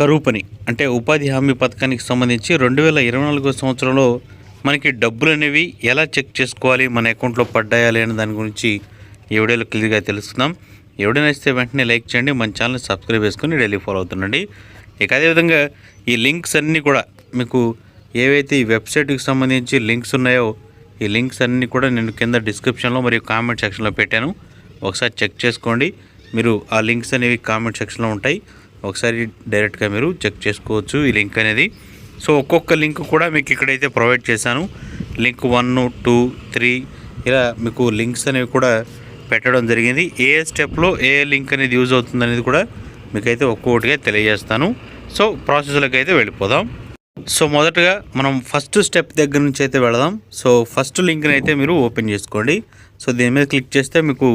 కరూపని అంటే ఉపాధి హామీ పథకానికి సంబంధించి రెండు వేల ఇరవై నాలుగో సంవత్సరంలో మనకి డబ్బులు అనేవి ఎలా చెక్ చేసుకోవాలి మన అకౌంట్లో పడ్డాయా లేని దాని గురించి ఈ వీడియోలో క్లియర్గా తెలుసుకుందాం. ఈ వెంటనే లైక్ చేయండి మన ఛానల్ సబ్స్క్రైబ్ చేసుకుని డైలీ ఫాలో అవుతుండండి. ఇక అదేవిధంగా ఈ లింక్స్ అన్నీ కూడా మీకు ఏవైతే ఈ వెబ్సైట్కి సంబంధించి లింక్స్ ఉన్నాయో ఈ లింక్స్ అన్నీ కూడా నేను కింద డిస్క్రిప్షన్లో మరియు కామెంట్ సెక్షన్లో పెట్టాను. ఒకసారి చెక్ చేసుకోండి. మీరు ఆ లింక్స్ అనేవి కామెంట్ సెక్షన్లో ఉంటాయి. ఒకసారి డైరెక్ట్గా మీరు చెక్ చేసుకోవచ్చు ఈ లింక్ అనేది. సో ఒక్కొక్క లింక్ కూడా మీకు ఇక్కడైతే ప్రొవైడ్ చేశాను. లింక్ వన్ టూ త్రీ ఇలా మీకు లింక్స్ అనేవి కూడా పెట్టడం జరిగింది. ఏ స్టెప్లో ఏ లింక్ అనేది యూజ్ అవుతుంది అనేది కూడా మీకైతే ఒక్కొక్కటిగా తెలియజేస్తాను. సో ప్రాసెస్లోకి అయితే వెళ్ళిపోదాం. సో మొదటగా మనం ఫస్ట్ స్టెప్ దగ్గర నుంచి అయితే వెళదాం. సో ఫస్ట్ లింక్ని అయితే మీరు ఓపెన్ చేసుకోండి. సో దీని మీద క్లిక్ చేస్తే మీకు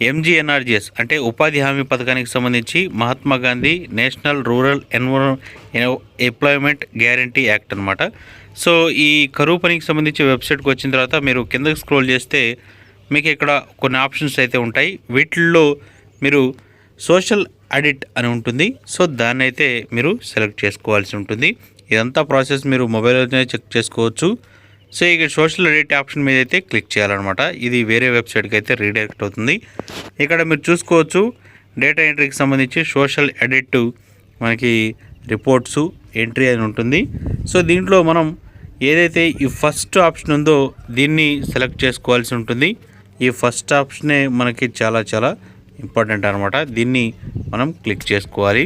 ఎంజీఎన్ఆర్జిఎస్ అంటే ఉపాధి హామీ పథకానికి సంబంధించి మహాత్మా గాంధీ నేషనల్ రూరల్ ఎన్వర్ ఎంప్లాయ్మెంట్ గ్యారంటీ యాక్ట్ అనమాట సో ఈ కరువు పనికి సంబంధించి వెబ్సైట్కి వచ్చిన తర్వాత మీరు కిందకి స్క్రోల్ చేస్తే మీకు ఇక్కడ కొన్ని ఆప్షన్స్ అయితే ఉంటాయి. వీటిల్లో మీరు సోషల్ అడిట్ అని ఉంటుంది. సో దాన్ని అయితే మీరు సెలెక్ట్ చేసుకోవాల్సి ఉంటుంది. ఇదంతా ప్రాసెస్ మీరు మొబైల్లోనే చెక్ చేసుకోవచ్చు. సో ఇక సోషల్ ఎడిట్ ఆప్షన్ మీద అయితే క్లిక్ చేయాలన్నమాట. ఇది వేరే వెబ్సైట్కి అయితే రీడైరెక్ట్ అవుతుంది. ఇక్కడ మీరు చూసుకోవచ్చు డేటా ఎంట్రీకి సంబంధించి సోషల్ ఎడిట్ మనకి రిపోర్ట్స్ ఎంట్రీ అని ఉంటుంది. సో దీంట్లో మనం ఏదైతే ఈ ఫస్ట్ ఆప్షన్ ఉందో దీన్ని సెలెక్ట్ చేసుకోవాల్సి ఉంటుంది. ఈ ఫస్ట్ ఆప్షనే మనకి చాలా చాలా ఇంపార్టెంట్ అనమాట దీన్ని మనం క్లిక్ చేసుకోవాలి.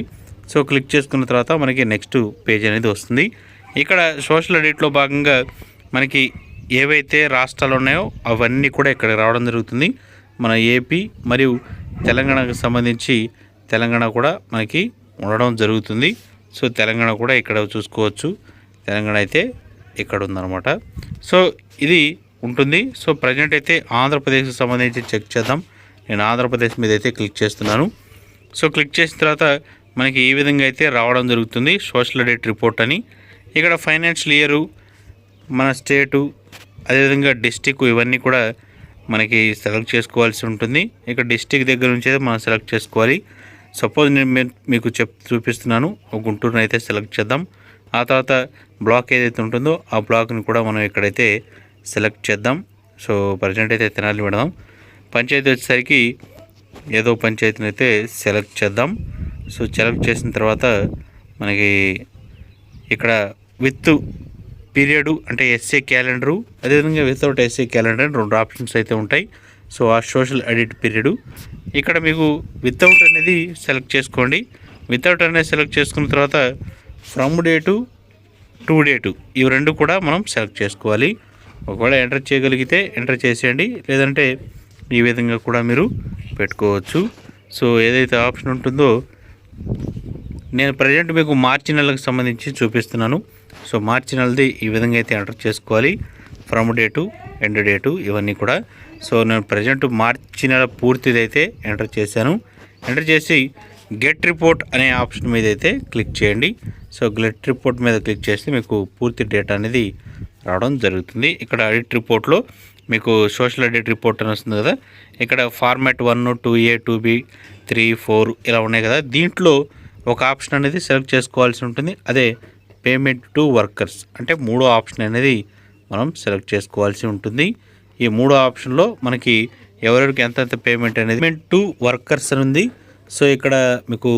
సో క్లిక్ చేసుకున్న తర్వాత మనకి నెక్స్ట్ పేజ్ అనేది వస్తుంది. ఇక్కడ సోషల్ ఎడిట్లో భాగంగా మనకి ఏవైతే రాష్ట్రాలు ఉన్నాయో అవన్నీ కూడా ఇక్కడ రావడం జరుగుతుంది. మన ఏపీ మరియు తెలంగాణకు సంబంధించి తెలంగాణ కూడా మనకి ఉండడం జరుగుతుంది. సో తెలంగాణ కూడా ఇక్కడ చూసుకోవచ్చు. తెలంగాణ అయితే ఇక్కడ ఉందన్నమాట. సో ఇది ఉంటుంది. సో ప్రజెంట్ అయితే ఆంధ్రప్రదేశ్కి సంబంధించి చెక్ చేద్దాం. నేను ఆంధ్రప్రదేశ్ మీద అయితే క్లిక్ చేస్తున్నాను. సో క్లిక్ చేసిన తర్వాత మనకి ఈ విధంగా అయితే రావడం జరుగుతుంది. సోషల్ డేట్ రిపోర్ట్ అని. ఇక్కడ ఫైనాన్షియల్ ఇయరు మన స్టేటు అదేవిధంగా డిస్టిక్ ఇవన్నీ కూడా మనకి సెలెక్ట్ చేసుకోవాల్సి ఉంటుంది. ఇక డిస్టిక్ దగ్గర నుంచి అయితే మనం సెలెక్ట్ చేసుకోవాలి. సపోజ్ నేను మీకు చెప్ చూపిస్తున్నాను. గుంటూరుని అయితే సెలెక్ట్ చేద్దాం. ఆ తర్వాత బ్లాక్ ఏదైతే ఉంటుందో ఆ బ్లాక్ని కూడా మనం ఇక్కడైతే సెలెక్ట్ చేద్దాం. సో ప్రజెంట్ అయితే తినాలి పెడదాం పంచాయతీ వచ్చేసరికి ఏదో పంచాయతీని అయితే సెలెక్ట్ చేద్దాం. సో సెలెక్ట్ చేసిన తర్వాత మనకి ఇక్కడ విత్ పీరియడ్ అంటే ఎస్ఏ క్యాలెండరు అదేవిధంగా వితౌట్ ఎస్ఏ క్యాలెండర్ అని రెండు ఆప్షన్స్ అయితే ఉంటాయి. సో ఆ సోషల్ ఎడిట్ పీరియడ్. ఇక్కడ మీకు వితౌట్ అనేది సెలెక్ట్ చేసుకోండి. వితౌట్ అనేది సెలెక్ట్ చేసుకున్న తర్వాత ఫ్రమ్ డేటు టూ డేటు ఇవి రెండు కూడా మనం సెలెక్ట్ చేసుకోవాలి. ఒకవేళ ఎంటర్ చేయగలిగితే ఎంటర్ చేసేయండి. లేదంటే ఈ విధంగా కూడా మీరు పెట్టుకోవచ్చు. సో ఏదైతే ఆప్షన్ ఉంటుందో నేను ప్రజెంట్ మీకు మార్చి నెలకు సంబంధించి చూపిస్తున్నాను. సో మార్చి నెలది ఈ విధంగా అయితే ఎంటర్ చేసుకోవాలి. ఫ్రమ్ డేటు ఎండ్ డేటు ఇవన్నీ కూడా. సో నేను ప్రజెంట్ మార్చి నెల పూర్తిది అయితే ఎంటర్ చేశాను. ఎంటర్ చేసి గెట్ రిపోర్ట్ అనే ఆప్షన్ మీద అయితే క్లిక్ చేయండి. సో గెట్ రిపోర్ట్ మీద క్లిక్ చేస్తే మీకు పూర్తి డేటా అనేది రావడం జరుగుతుంది. ఇక్కడ ఆడిట్ రిపోర్ట్లో మీకు సోషల్ ఆడిట్ రిపోర్ట్ అని వస్తుంది కదా. ఇక్కడ format one two A two B three four ఇలా ఉన్నాయి కదా. దీంట్లో ఒక ఆప్షన్ అనేది సెలెక్ట్ చేసుకోవాల్సి ఉంటుంది. అదే పేమెంట్ టు వర్కర్స్ అంటే మూడో ఆప్షన్ అనేది మనం సెలెక్ట్ చేసుకోవాల్సి ఉంటుంది. ఈ మూడో ఆప్షన్లో మనకి ఎవరెవరికి ఎంతెంత పేమెంట్ అనేది పేమెంట్ టు వర్కర్స్ అని ఉంది. సో ఇక్కడ మీకు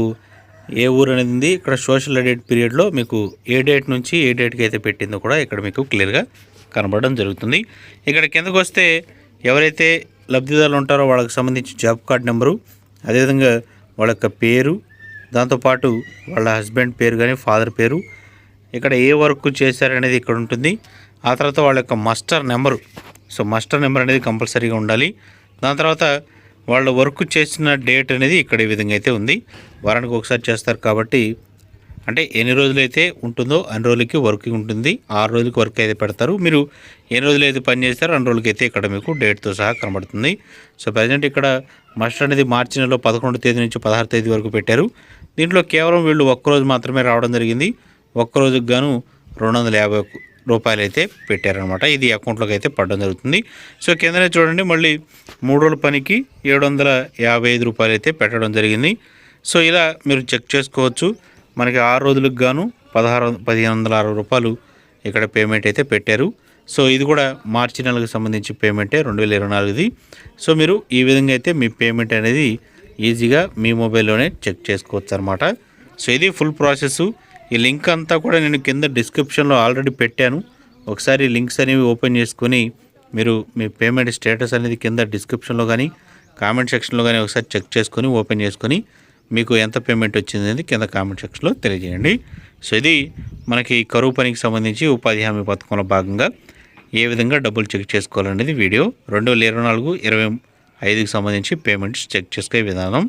ఏ ఊరు అనేది ఉంది? ఇక్కడ సోషల్ ఎడిట్ పీరియడ్లో మీకు ఏ డేట్ నుంచి ఏ డేట్కి అయితే పెట్టిందో కూడా ఇక్కడ మీకు క్లియర్గా కనబడడం జరుగుతుంది. ఇక్కడ కిందకు వస్తే ఎవరైతే లబ్ధిదారులు ఉంటారో వాళ్ళకి సంబంధించి జాబ్ కార్డ్ నెంబరు అదేవిధంగా వాళ్ళ యొక్క పేరు దాంతోపాటు వాళ్ళ హస్బెండ్ పేరు కానీ ఫాదర్ పేరు ఇక్కడ ఏ వర్క్ చేశారనేది ఇక్కడ ఉంటుంది. ఆ తర్వాత వాళ్ళ యొక్క muster number. So muster number అనేది కంపల్సరీగా ఉండాలి. దాని తర్వాత వాళ్ళ వర్క్ చేసిన డేట్ అనేది ఇక్కడ ఈ విధంగా అయితే ఉంది. వారానికి ఒకసారి చేస్తారు కాబట్టి అంటే ఎన్ని రోజులైతే ఉంటుందో అన్ని రోజులకి వర్క్ ఉంటుంది. ఆరు రోజులకి వర్క్ అయితే పెడతారు. మీరు ఎన్ని రోజులు అయితే పని చేస్తారో అన్ని రోజులకి అయితే ఇక్కడ మీకు డేట్తో సహా కనబడుతుంది. సో ప్రజెంట్ ఇక్కడ మస్టర్ అనేది మార్చి నెలలో పదకొండు తేదీ నుంచి పదహారు తేదీ వరకు పెట్టారు. దీంట్లో కేవలం వీళ్ళు ఒక్కరోజు మాత్రమే రావడం జరిగింది. ఒక్కరోజుకు గాను రెండు వందల యాభై రూపాయలు అయితే పెట్టారనమాట ఇది అకౌంట్లోకి అయితే పడడం జరుగుతుంది. సో కిందనే చూడండి మళ్ళీ మూడు రోజుల పనికి ఏడు వందల యాభై ఐదు రూపాయలు అయితే పెట్టడం జరిగింది. సో ఇలా మీరు చెక్ చేసుకోవచ్చు. మనకి ఆరు రోజులకు గాను పదహారు పదిహేను వందల అరవై రూపాయలు ఇక్కడ పేమెంట్ అయితే పెట్టారు. సో ఇది కూడా మార్చి నెలకు సంబంధించి పేమెంటే రెండు వేల ఇరవై నాలుగుది. సో మీరు ఈ విధంగా అయితే మీ పేమెంట్ అనేది ఈజీగా మీ మొబైల్లోనే చెక్ చేసుకోవచ్చు అనమాట సో ఇది ఫుల్ ప్రాసెస్ ఈ లింక్ అంతా కూడా నేను కింద డిస్క్రిప్షన్లో ఆల్రెడీ పెట్టాను. ఒకసారి లింక్స్ అనేవి ఓపెన్ చేసుకొని మీరు మీ పేమెంట్ స్టేటస్ అనేది కింద డిస్క్రిప్షన్లో కానీ కామెంట్ సెక్షన్లో కానీ ఒకసారి చెక్ చేసుకొని ఓపెన్ చేసుకొని మీకు ఎంత పేమెంట్ వచ్చింది అనేది కింద కామెంట్ సెక్షన్లో తెలియజేయండి. సో ఇది మనకి కరువు పనికి సంబంధించి ఉపాధి హామీ పథకంలో భాగంగా ఏ విధంగా డబ్బులు చెక్ చేసుకోవాలనేది వీడియో. రెండు వేల ఇరవై నాలుగు ఇరవై ఐదుకి సంబంధించి పేమెంట్స్ చెక్ చేసుకునే విధానం.